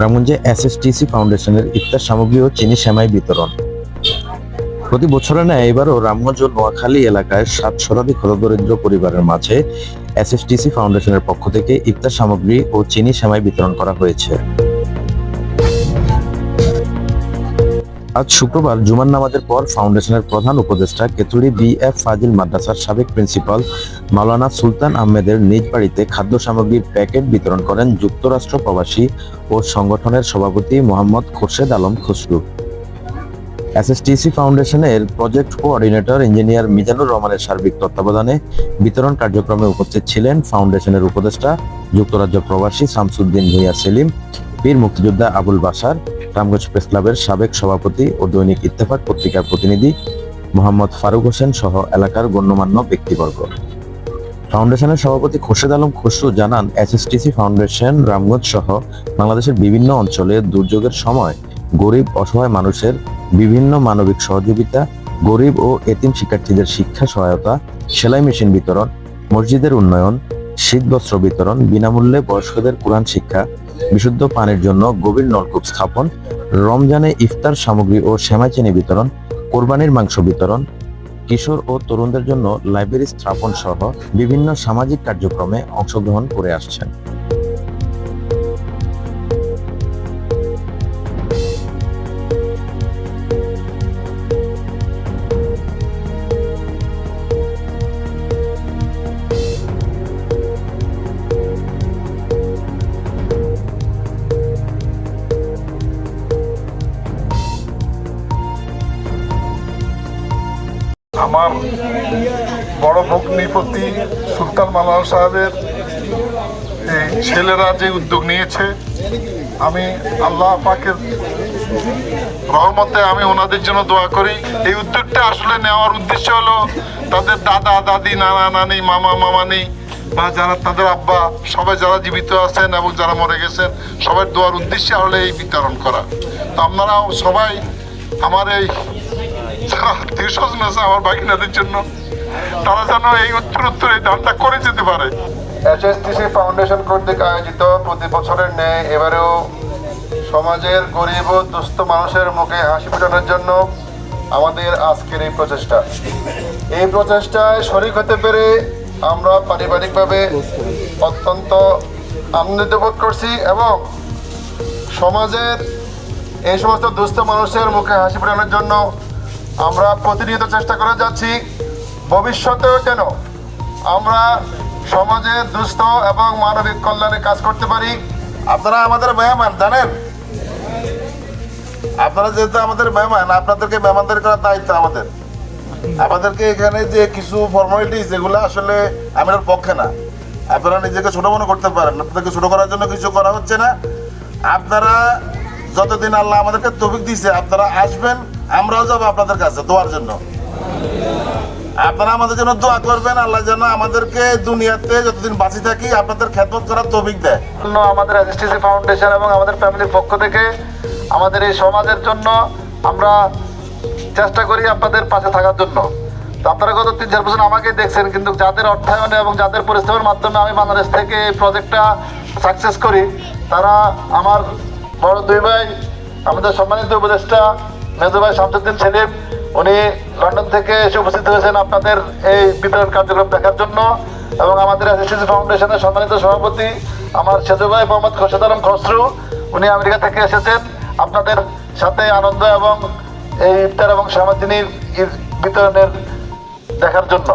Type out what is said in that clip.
রামগঞ্জে এসএসটিসি ফাউন্ডেশনের ইফতার সামগ্রী ও চিনি সেমাই বিতরণ। প্রতি বছরের নেয় এবারও রামগঞ্জ ও নোয়াখালী এলাকায় সাত শতাধিক হতদরিদ্র পরিবারের মাঝে এসএসটিসি ফাউন্ডেশনের পক্ষ থেকে ইফতার সামগ্রী ও চিনি সেমাই বিতরণ করা হয়েছে। আজ শুক্রবার জুমার নামাজের পর ফাউন্ডেশনের প্রধান উপদেষ্টা কেতুড়ি বি এফ ফাজিল মাদ্রাসার সাবেক প্রিন্সিপাল মাওলানা সুলতান আহমেদের নিজ বাড়িতে খাদ্য সামগ্রীর প্যাকেট বিতরণ করেন যুক্তরাষ্ট্র প্রবাসী ও সংগঠনের সভাপতি মোহাম্মদ খোরশেদ আলম খসরু। এসএসটিসি ফাউন্ডেশনের প্রজেক্ট কোঅর্ডিনেটর ইঞ্জিনিয়ার মিজানুর রহমানের সার্বিক তত্ত্বাবধানে বিতরণ কার্যক্রমে উপস্থিত ছিলেন ফাউন্ডেশনের উপদেষ্টা, যুক্তরাজ্য প্রবাসী শামসুদ্দিন ভুইয়া সেলিম বীর মুক্তিযোদ্ধা আবুল বাসার রামগঞ্জ প্রেস ক্লাবের সাবেক সভাপতি ও দৈনিক ইত্তেফাক পত্রিকার প্রতিনিধি মোহাম্মদ ফারুক হোসেন সহ এলাকার গণ্যমান্য ব্যক্তিবর্গ। ফাউন্ডেশনের সভাপতি খোরশেদ আলম খসরু জানান, এসএসটিসি ফাউন্ডেশন, রামগঞ্জ সহ বাংলাদেশের বিভিন্ন অঞ্চলে দুর্যোগের সময় গরিব, অসহায় মানুষের বিভিন্ন মানবিক সহযোগিতা, গরিব ও এতিম শিক্ষার্থীদের শিক্ষা সহায়তা, সেলাই মেশিন বিতরণ, মসজিদের উন্নয়ন, শীতবস্ত্র বিতরণ, বিনামূল্যে বয়স্কদের কোরআন শিক্ষা বিশুদ্ধ পানির জন্য গভীর নলকূপ স্থাপন, রমজানে ইফতার সামগ্রী ও সেমাই চিনি বিতরণ, কোরবানির মাংস বিতরণ, কিশোর ও তরুণদের জন্য লাইব্রেরি স্থাপন সহ বিভিন্ন সামাজিক কার্যক্রমে অংশগ্রহণ করে আসছেন। আমার বড় ভগ্নিপতি সুলতান মালাল সাহেবের এই ছেলেরা যে উদ্যোগ নিয়েছে, আমি আল্লাহ পাকের রহমতে আমি ওনাদের জন্য দোয়া করি। এই উদ্যোগটা আসলে নেওয়ার উদ্দেশ্য হলো তাদের দাদা, দাদি, নানা, নানি, মামা, মামানি, বা যারা তাদের আব্বা, সবাই যারা জীবিত আছেন এবং যারা মরে গেছেন সবাই দোয়ার উদ্দেশ্যে হলে এই বিতরণ করা। তো আপনারাও সবাই আমার এই যারা আত্মীয় স্বজন আমার বাগিনাদের জন্য তারা যেন এই উত্তর উত্তর এই দানটা করে যেতে পারে। এইচএসটিসি ফাউন্ডেশন কর্তৃক আয়োজিত প্রতি বছরের ন্যায় এবারেও সমাজের গরিব ও দুস্থ মানুষের মুখে হাসি ফোটানোর জন্য আমাদের আজকের এই প্রচেষ্টা। এই প্রচেষ্টায় শরিক হতে পেরে আমরা পারিবারিকভাবে অত্যন্ত আনন্দিত বোধ করছি এবং সমাজের এই সমস্ত দুস্থ মানুষের মুখে হাসি ফোটানোর জন্য আমরা প্রতিনিয়ত চেষ্টা করে যাচ্ছি। ভবিষ্যতেও যেন আমরা সমাজে দুস্থ এবং মানবিক কল্যাণে কাজ করতে পারি। আপনারা আমাদের মেহমান, জানেন? আপনারা যেহেতু আমাদের মেহমান, আপনাদেরকে মেহমানদের করার দায়িত্ব আমাদের। আমাদেরকে এখানে যে কিছু ফর্মালিটিস যেগুলো আসলে আমাদের পক্ষে না। আপনারা নিজেকে ছোট মনে করতে পারেন আপনাদেরকে ছোট করার জন্য কিছু করা হচ্ছে না। আপনারা যতদিন আল্লাহ আমাদেরকে তবিক দিছে, আপনারা আসবেন। আমরাও যাব আপনাদের কাছে দোয়ার জন্য। আপনারা আমাদের জন্য দোয়া করবেন, আল্লাহ যেন আমাদেরকে দুনিয়াতে যতদিন বাঁচি থাকি, আপনাদের খেদমত করার তৌফিক দেয়। আমাদের এসএসটিসি ফাউন্ডেশন এবং আমাদের ফ্যামিলির পক্ষ থেকে আমাদের এই সমাজের জন্য আমরা চেষ্টা করি আপনাদের পাশে থাকার জন্য। আপনারা গত তিন চার বছর আমাকে দেখছেন, কিন্তু যাদের অর্থায়নে এবং যাদের পরিশ্রমের মাধ্যমে আমি বাংলাদেশ থেকে এই প্রজেক্টটা সাকসেস করি, তারা আমার বড় দুই ভাই, আমাদের সম্মানিত উপদেষ্টা মেজু ভাই শামসুদ্দিন সেলিম, উনি লন্ডন থেকে এসে উপস্থিত হয়েছেন আপনাদের এই বিতরণ কার্যক্রম দেখার জন্য এবং আমাদের এসএসসি ফাউন্ডেশনের সম্মানিত সভাপতি আমার সেজু মোহাম্মদ আলম খসরু, উনি আমেরিকা থেকে এসেছেন। আপনাদের সাথে আনন্দ এবং এই ইফতার এবং সামাজিনীর বিতরণের দেখার জন্য।